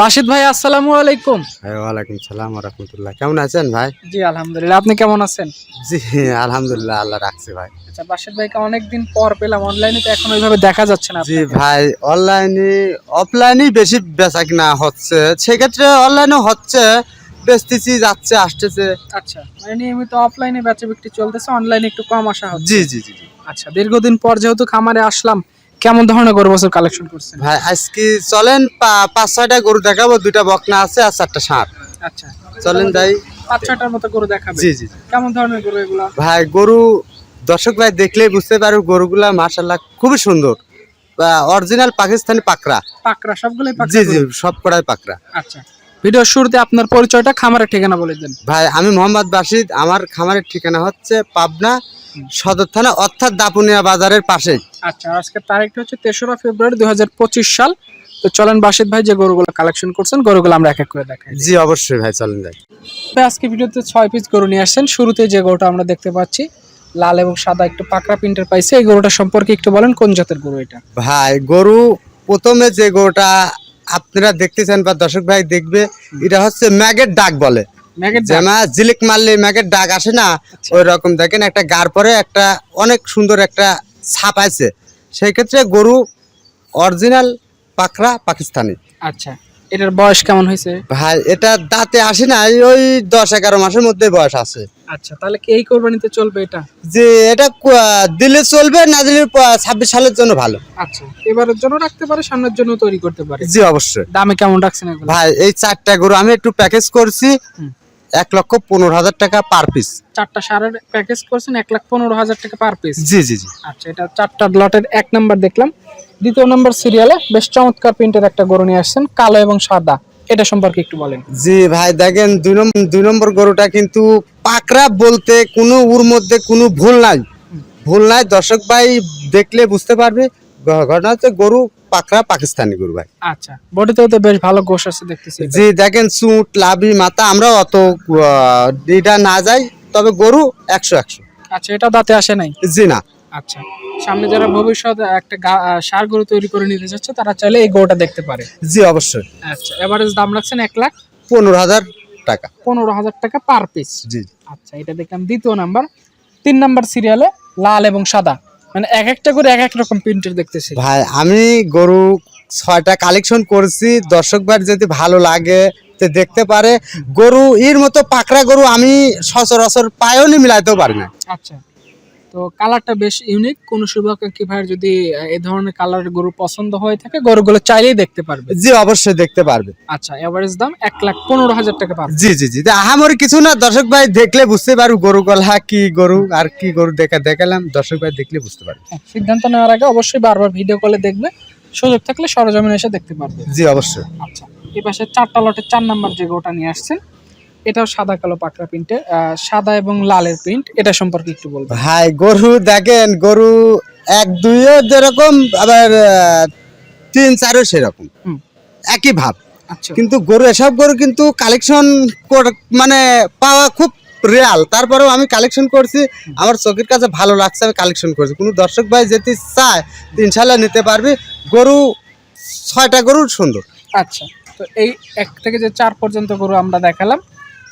Basit ভাই আসসালামু আলাইকুম। হ্যাঁ, ওয়ালাইকুম সালাম রহমতুল্লাহ। কেমন আছেন ভাই? জি আলহামদুলিল্লাহ। আপনি কেমন আছেন? জি আলহামদুলিল্লাহ আল্লাহ রাখছে ভাই। আচ্ছা বাসিদ ভাইকে অনেকদিন পর পেলাম। অনলাইনে তো এখন ওইভাবে দেখা যাচ্ছে না জি ভাই অনলাইনে অফলাইনেই বেশি বেচা কিনা হচ্ছে। সেক্ষেত্রে অনলাইনেও হচ্ছে বেচতেছি যাচ্ছে আসতেছে। আচ্ছা মানে নিয়মিত অফলাইনে বেচা বিক্রি চলতেছে অনলাইনে একটু কম আসা হচ্ছে। জি জি জি জি। আচ্ছা দীর্ঘদিন পর যেহেতু খামারে আসলাম কেমন ধরনের গরু বছর কালেকশন করছেন? ভাই আজকে চলেন পাঁচ ছয়টা গরু দেখাবো দুইটা বকনা আছে আর চারটা ষাঁড় আচ্ছা। চলেন যাই। পাঁচ ছটার মতো গরু দেখাবে জি জি। কেমন ধরনের গরু এগুলো? ভাই গরু দর্শক ভাই দেখলেই বুঝতে পারো গরুগুলা মাশাল্লাহ খুবই সুন্দর। অরিজিনাল পাকিস্তানি পাকড়া। পাকড়া সবগুলোই পাকড়া জি জি সব কড়াই পাকড়া। আচ্ছা। ভিডিওর শুরুতে আপনার পরিচয়টা খামারের ঠিকানা বলে দেন। ভাই আমি মোহাম্মদ বাসিদ আমার খামারের ঠিকানা হচ্ছে পাবনা সদর থানা অর্থাৎ দাপুনিয়া বাজারের পাশে। আচ্ছা আজকের তারিখটা হচ্ছে তেসরা ফেব্রুয়ারি দু হাজার পঁচিশ সাল। তো চলেন বাসিদ ভাই যে গরুগুলো কালেকশন করছেন গরুগুলো আমরা এক এক করে দেখাই। জি অবশ্যই ভাই চলেন যাই আজকে ভিডিওতে ছয় পিস গরু নিয়ে আসছেন। শুরুতে যে গরুটা আমরা দেখতে পাচ্ছি লাল এবং সাদা একটু পাকড়া প্রিন্টের পাইছে। এই গরুটা সম্পর্কে একটু বলেন কোন জাতের গরু এটা? ভাই গরু প্রথমে যে গরুটা আপনারা দেখতেছেন বা দর্শক ভাই দেখবে এটা হচ্ছে ম্যাগের ডাক বলে। যেমন জিলিক মারলে ম্যাগের ডাক আসে না আচ্ছা। ওই রকম। দেখেন একটা গার পরে একটা অনেক সুন্দর একটা ছাপ আছে। সেই ক্ষেত্রে গরু অরিজিনাল পাখরা পাকিস্তানি। আচ্ছা। এটার বয়স কেমন হয়েছে? ভাই এটা দাঁতে আসে না ওই দশ এগারো মাসের মধ্যে বয়স আছে। আচ্ছা তাহলে কি এই কোরবানিতে চলবে এটা? যে এটা দিলে চলবে না দিলে ছাব্বিশ সালের জন্য ভালো। আচ্ছা এবারের জন্য রাখতে পারে সামনের জন্য তৈরি করতে পারে। জি অবশ্যই। দামে কেমন রাখছেন ভাই এই চারটা গরু আমি একটু প্যাকেজ করছি এক লক্ষ পনেরো হাজার টাকা পার পিস চারটা সারের প্যাকেজ করছেন এক লাখ পনেরো হাজার টাকা পার পিস জি জি জি। আচ্ছা এটা চারটা লটের এক নাম্বার দেখলাম। দ্বিতীয় নম্বর সিরিয়ালে বেশ চমৎকার প্রিন্টের একটা গরু নিয়ে আসছেন কালো এবং সাদা। এটা সম্পর্কে একটু বলেন। জি ভাই দেখেন দুই নম্বর দুই নম্বর গরুটা কিন্তু পাকড়া বলতে কোনো ওর মধ্যে কোনো ভুল নাই। ভুল নাই দর্শক ভাই দেখলে বুঝতে পারবে। ঘটনা হচ্ছে গরু পাকড়া পাকিস্তানি গরু ভাই। আচ্ছা বডিতেও তো বেশ ভালো গোশ আছে দেখতেছি। জি দেখেন চুট লাভি মাথা আমরা অত এটা না যাই তবে গরু একশো একশো। আচ্ছা এটা দাঁতে আসে নাই? জি না। আচ্ছা সামনে যারা ভবিষ্যতে একটা সার গরু তৈরি করে নিতে চাচ্ছে তারা চাইলে এই গরুটা দেখতে পারে। জি অবশ্যই। আচ্ছা এভারেজ দাম রাখছেন এক লাখ? পনেরো হাজার টাকা। পনেরো হাজার টাকা পার পিস জি। আচ্ছা এটা দেখলাম দ্বিতীয় নাম্বার তিন নাম্বার সিরিয়ালে লাল এবং সাদা। মানে এক একটা করে এক এক রকম প্রিন্টের দেখতেছি। ভাই আমি গরু ছয়টা কালেকশন করেছি দর্শক ভাই যদি ভালো লাগে তো দেখতে পারে। গরু এর মতো পাকড়া গরু আমি সচরাচর পায়েও নি মিলাইতেও পারি না। আচ্ছা। তো কালারটা বেশ ইউনিক কোন শুভাকাঙ্ক্ষী ভাইয়ের যদি এই ধরনের কালারের গরু পছন্দ হয়ে থাকে গরুগুলো চাইলেই দেখতে পারবে। জি অবশ্যই দেখতে পারবে। আচ্ছা এভারেজ দাম এক লাখ পনেরো হাজার টাকা পাবে জি জি জি। আহামরি কিছু না দর্শক ভাই দেখলে বুঝতে পারবে গরু গলা কি গরু আর কি গরু দেখা দেখালাম। দর্শক ভাই দেখলে বুঝতে পারবে। হ্যাঁ, সিদ্ধান্ত নেওয়ার আগে অবশ্যই বারবার ভিডিও কলে দেখবে। সুযোগ থাকলে সরজমিনে এসে দেখতে পারবে। জি অবশ্যই। আচ্ছা এই পাশে চারটা লটের চার নাম্বার যে গোটা নিয়ে আসছেন এটাও সাদা কালো পাকড়া প্রিন্টে সাদা এবং লালের প্রিন্ট এটা সম্পর্কে একটু বলবেন। ভাই গরু দেখেন গরু এক দুইও যেরকম আবার তিন চারও সেরকম। একই ভাব। আচ্ছা। কিন্তু গরু এসব গরু কিন্তু কালেকশন মানে পাওয়া খুব রিয়াল তারপরেও আমি কালেকশন করছি। আমার চোখের কাছে ভালো লাগছে আমি কালেকশন করছি। কোনো দর্শক ভাই যেতে চায় তো ইনশাল্লাহ নিতে পারবি। গরু ছয়টা গরু সুন্দর। আচ্ছা। তো এই এক থেকে যে চার পর্যন্ত গরু আমরা দেখালাম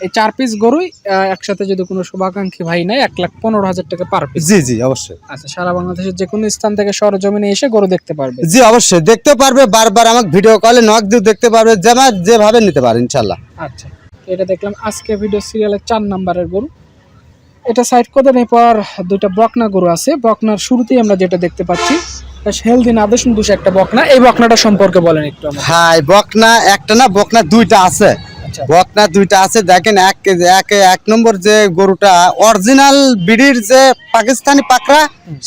এই চার পিস গরুই একসাথে যদি কোনো শুভাকাঙ্ক্ষী ভাই নেয় এক লাখ পনেরো হাজার টাকা পার পিস জি জি অবশ্যই। আচ্ছা সারা বাংলাদেশের যে কোনো স্থান থেকে সরজমিনে এসে গরু দেখতে পারবে। জি অবশ্যই। দেখতে পারবে বারবার আমাকে ভিডিও কলে নক দিয়ে দেখতে পারবে যেমন যেভাবে নিতে পারে ইনশাল্লাহ আচ্ছা এটা দেখলাম আজকে ভিডিও সিরিয়ালের চার নাম্বারের গরু। এটা সাইড করে এরপর দুইটা বকনা গরু আছে। বকনার শুরুতেই আমরা যেটা দেখতে পাচ্ছি হেলদি না বেশ একটা বকনা। এই বকনাটা সম্পর্কে বলেন একটু হাই বকনা একটা না বকনা দুইটা আছে। বকনা দুইটা আছে দেখেন এক এক এক নম্বর যে গরুটা অরিজিনাল বিড়ির যে পাকিস্তানি পাকড়া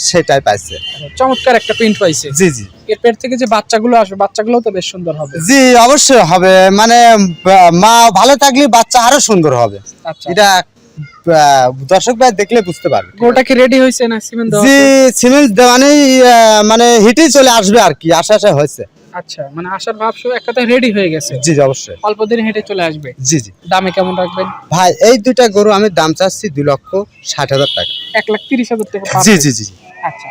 সেটাই পাইছে। চমৎকার একটা প্রিন্ট পাইছে। জি জি। এর পেট থেকে যে বাচ্চাগুলো আসবে বাচ্চাগুলো তো বেশ সুন্দর হবে। জি অবশ্যই হবে। মানে মা ভালো থাকলে বাচ্চা আরও সুন্দর হবে। আচ্ছা। এটা দর্শক ভাই দেখলে বুঝতে পারবে। গরুটা কি রেডি হয়েছে না সিমেন্ট জি মানে হিটেই চলে আসবে আর কি আশা আশা হয়েছে আচ্ছা মানে আসার ভাব শুরু একটাতে রেডি হয়ে গেছে। জি জি, অবশ্যই। অল্প দিন হেঁটে চলে আসবে। জি জি। দামে কেমন রাখবেন? ভাই এই দুইটা গরু আমি দাম চাচ্ছি দুই লক্ষ ষাট হাজার টাকা। এক লাখ তিরিশ হাজার টাকা জি জি জি। আচ্ছা।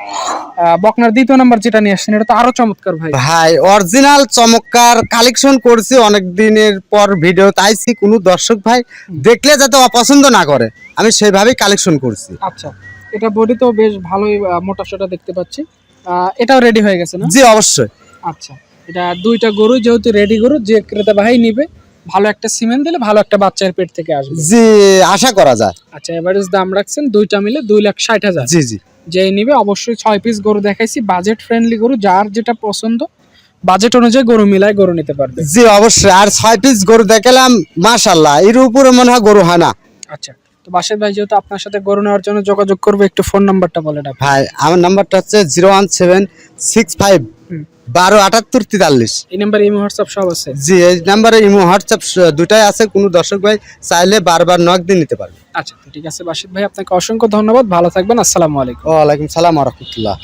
বকনার দ্বিতীয় নাম্বার যেটা নিয়ে আসছেন এটা তো আরও চমৎকার ভাই। ভাই অরিজিনাল চমৎকার কালেকশন করছি। অনেক দিনের পর ভিডিও তাইছি। কোনো দর্শক ভাই দেখলে যাতে অপছন্দ না করে। আমি সেইভাবেই কালেকশন করছি। আচ্ছা। এটা বডি তো বেশ ভালোই মোটা সোটা দেখতে পাচ্ছি। এটাও রেডি হয়ে গেছে না? জি অবশ্যই। আচ্ছা। এটা দুইটা গরু যেহেতু রেডি গরু যে ক্রেতা ভাই নিবে ভালো একটা সিমেন্ট দিলে ভালো একটা বাচ্চার পেট থেকে আসবে। জি আশা করা যায়। আচ্ছা এভারেজ দাম রাখছেন দুইটা মিলে দুই লাখ ষাট হাজার। জি জি। যে নিবে অবশ্যই ছয় পিস গরু দেখাইছি বাজেট ফ্রেন্ডলি গরু যার যেটা পছন্দ বাজেট অনুযায়ী গরু মিলায় গরু নিতে পারবে। জি অবশ্যই। আর ছয় পিস গরু দেখালাম মাশাল্লাহ এর উপরে মনে হয় গরু হয় না আচ্ছা তো বাসের ভাই যেহেতু আপনার সাথে গরু নেওয়ার জন্য যোগাযোগ করবে একটু ফোন নাম্বারটা বলে ভাই আমার নাম্বারটা হচ্ছে zero one seven six five. বারো আটাত্তর তেতাল্লিশ। এই নাম্বারে ইমো হোয়াটসঅ্যাপ সব আছে? জি এই নাম্বারে ইমো হোয়াটসঅ্যাপ দুটাই আছে। কোনো দর্শক ভাই চাইলে বারবার নক দিয়ে নিতে পারবে। আচ্ছা ঠিক আছে বাসিত ভাই আপনাকে অসংখ্য ধন্যবাদ। ভালো থাকবেন। আসসালামু আলাইকুম। ওয়ালাইকুম সালাম রহমতুল্লাহ।